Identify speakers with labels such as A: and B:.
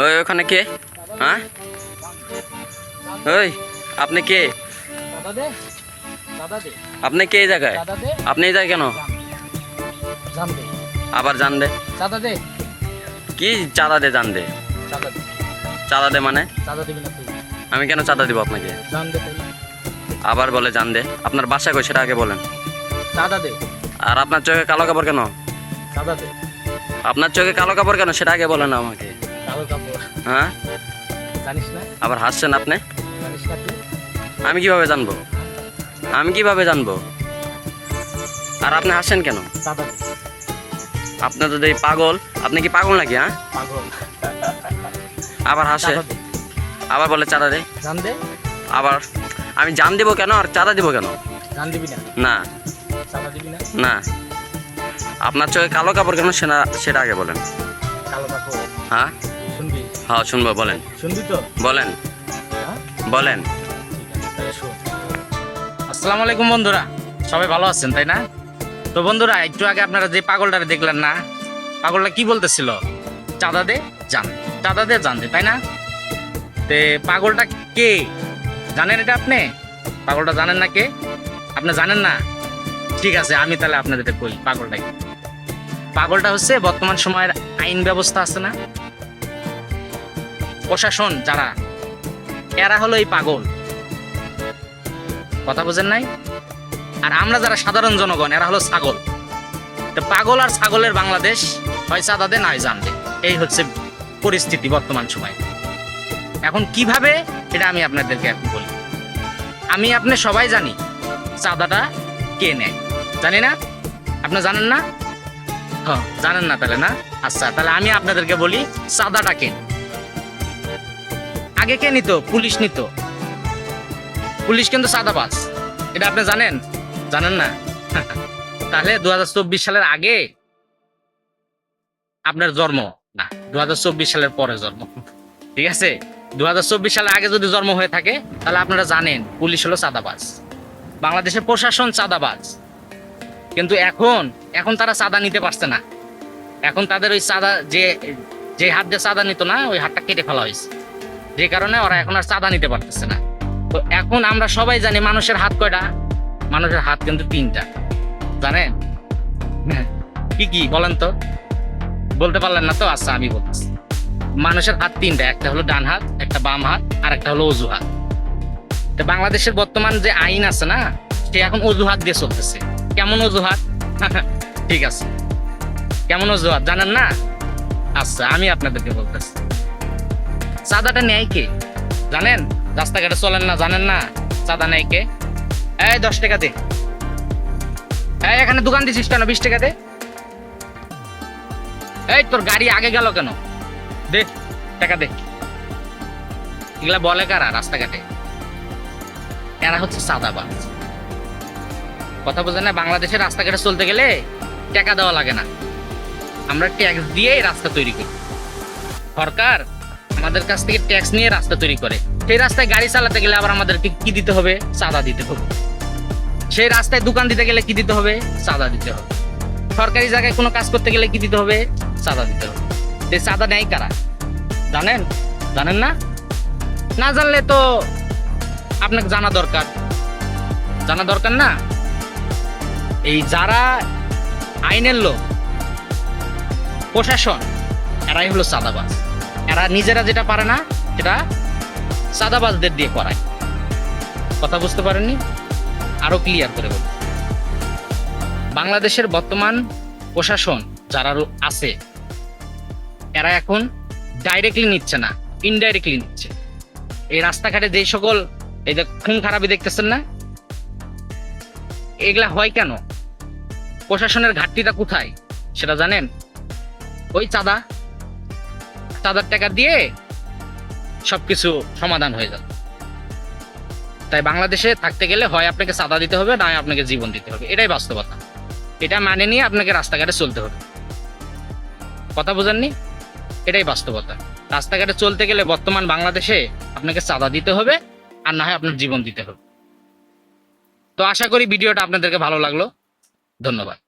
A: ওই ওখানে কে? হ্যাঁ? ওই আপনি কে? আপনি কে এই জায়গায়? আপনি এই জায়গায় কেন? আবার জান দে কি চাঁদা দে জান দে চাঁদা দে মানে আমি কেন চাঁদা দিব আপনাকে? আবার বলে জান দে আপনার বাসা কই সেটা আগে বলেন।
B: দে
A: আর আপনার চোখে কালো কাপড় কেন?
B: দাদা দে
A: আপনার চোখে কালো কাপড় কেন? সেটা আগে বলেন আমাকে।
B: কালো কাপড়।
A: হ্যাঁ?
B: জানিস না?
A: আবার হাসছেন আপনি?
B: জানিস না তুই?
A: আমি কীভাবে জানব? আমি কীভাবে জানব? আর আপনি হাসছেন কেন? আপনার যদি পাগল আপনি কি পাগল নাকি হ্যাঁ?
B: পাগল।
A: আবার হাসে। আবার বলে চাঁদা দে।
B: জান দে।
A: আবার আমি জান দিব কেন আর চাঁদা দিব কেন?
B: জান দিবি না।
A: না।
B: দাদা দিবি না?
A: না। আপনার চোখে কালো কাপড় কেন সেটা সেটা আগে বলেন।
B: কালো কাপড়?
A: হ্যাঁ?
B: শুনবি?
A: হ্যাঁ শুনব বলেন।
B: শুনবি তো?
A: বলেন।
B: হ্যাঁ?
A: বলেন।
B: আসসালামু আলাইকুম বন্ধুরা। সবাই ভালো আছেন তাই না? তো বন্ধুরা একটু আগে আপনারা যে পাগলটারে দেখলেন না পাগলটা কি বলতেছিল? চাঁদা দে জান চাঁদা দে জানতে তাই না? তে পাগলটা কে? জানেন এটা আপনি? পাগলটা জানেন না কে? আপনি জানেন না? ঠিক আছে আমি তাহলে আপনাদের কই পাগলটা কি। পাগলটা হচ্ছে বর্তমান সময়ের আইন ব্যবস্থা আছে না? প্রশাসন যারা, এরা হলো এই পাগল। কথা বোঝেন নাই? আর আমরা যারা সাধারণ জনগণ, এরা হলো ছাগল। তো পাগল আর ছাগলের বাংলাদেশ হয় চাঁদা নয় জান দে। এই হচ্ছে পরিস্থিতি বর্তমান সময়। এখন কীভাবে, এটা আমি আপনাদেরকে এখন বলি। আমি আপনি সবাই জানি চাঁদাটা কে নেয়। জানি না? আপনি জানেন না? জানেন না তাহলে, না? আচ্ছা তাহলে আমি আপনাদেরকে বলি চাঁদাটা কে? আগে কে নিত? পুলিশ নিত। পুলিশ কিন্তু সাদাবাজ। এটা আপনি জানেন? জানেন না? তাহলে দু সালের আগে আপনার জন্ম। না দু হাজার চব্বিশ সালের পরে জন্ম। ঠিক আছে? দু হাজার চব্বিশ সালের আগে যদি জন্ম হয়ে থাকে, তাহলে আপনারা জানেন, পুলিশ হলো চাঁদাবাজ বাংলাদেশের প্রশাসন চাঁদাবাজ কিন্তু এখন এখন তারা চাঁদা নিতে পারছে না। এখন তাদের ওই চাঁদা, যে যে হাত দিয়ে চাঁদা নিত না, ওই হাতটা কেটে ফেলা হয়েছে। যে কারণে ওরা এখন আর চাঁদা নিতে পারতেছে না। তো এখন আমরা সবাই জানি মানুষের হাত কয়টা? মানুষের হাত কিন্তু তিনটা। জানেন। কি কি? বলেন তো। বলতে পারলেন না তো? আচ্ছা আমি বলতেছি। মানুষের হাত তিনটা, একটা হলো ডান হাত, একটা বাম হাত, আর একটা হলো অজু হাত। তো বাংলাদেশের বর্তমান যে আইন আছে না, সে এখন অজুহাত দিয়ে চলতেছে। কেমন অজুহাত? ঠিক আছে। কেমন অজুহাত? জানেন না? আচ্ছা আমি আপনাদেরকে বলতেছি। চাঁদাটা নেয় কে? জানেন? রাস্তাঘাটে চলেন না, জানেন না? চাঁদা নেয় কে? এই, দশ টাকা দে। এই, এখানে দোকান দিছিস কেন? বিশ টাকা দে। এই, তোর গাড়ি আগে গেল কেন? দে, টাকা দে। এগুলা বলে কারা রাস্তাঘাটে? এরা হচ্ছে চাঁদাবাজ। কথা বোঝেন না, বাংলাদেশের রাস্তাঘাটে চলতে গেলে টাকা দেওয়া লাগে না। আমরা ট্যাক্স দিয়েই রাস্তা তৈরি করি। সরকার আমাদের কাছ থেকে ট্যাক্স নিয়ে রাস্তা তৈরি করে। সেই রাস্তায় গাড়ি চালাতে গেলে আবার আমাদেরকে কি দিতে হবে? চাঁদা দিতে হবে। সেই রাস্তায় দোকান দিতে গেলে কি দিতে হবে? চাঁদা দিতে হবে। সরকারি জায়গায় কোনো কাজ করতে গেলে কি দিতে হবে? চাঁদা দিতে হবে। যে চাঁদা নেই কারা? জানেন? জানেন না? না জানলে তো আপনাকে জানা দরকার। জানা দরকার না? এই যারা আইনের লোক, প্রশাসন, এরাই হলো চাঁদাবাজ। এরা নিজেরা যেটা পারে না, সেটা চাঁদাবাজদের দিয়ে করায়। কথা বুঝতে পারেননি? আরও ক্লিয়ার করে বলুন। বাংলাদেশের বর্তমান প্রশাসন যারা আছে, এরা এখন ডাইরেক্টলি নিচ্ছে না ইনডাইরেক্টলি নিচ্ছে। এই রাস্তাঘাটে যে সকল, এই যে খুন খারাপি দেখতেছেন না? এগুলা হয় কেন? প্রশাসনের ঘাটতিটা কোথায়? সেটা জানেন? ওই চাঁদা, চাঁদার টাকা দিয়ে সবকিছু সমাধান হয়ে যাবে। তাই বাংলাদেশে থাকতে গেলে হয় আপনাকে চাঁদা দিতে হবে, না আপনাকে জীবন দিতে হবে। এটাই বাস্তবতা। এটা মানে নিয়ে আপনাকে রাস্তাঘাটে চলতে হবে। কথা বোঝেননি? এটাই বাস্তবতা। রাস্তাঘাটে চলতে গেলে বর্তমান বাংলাদেশে আপনাকে চাঁদা দিতে হবে, আর না হয় আপনার জীবন দিতে হবে। তো আশা করি ভিডিওটা আপনাদেরকে ভালো লাগল। ধন্যবাদ।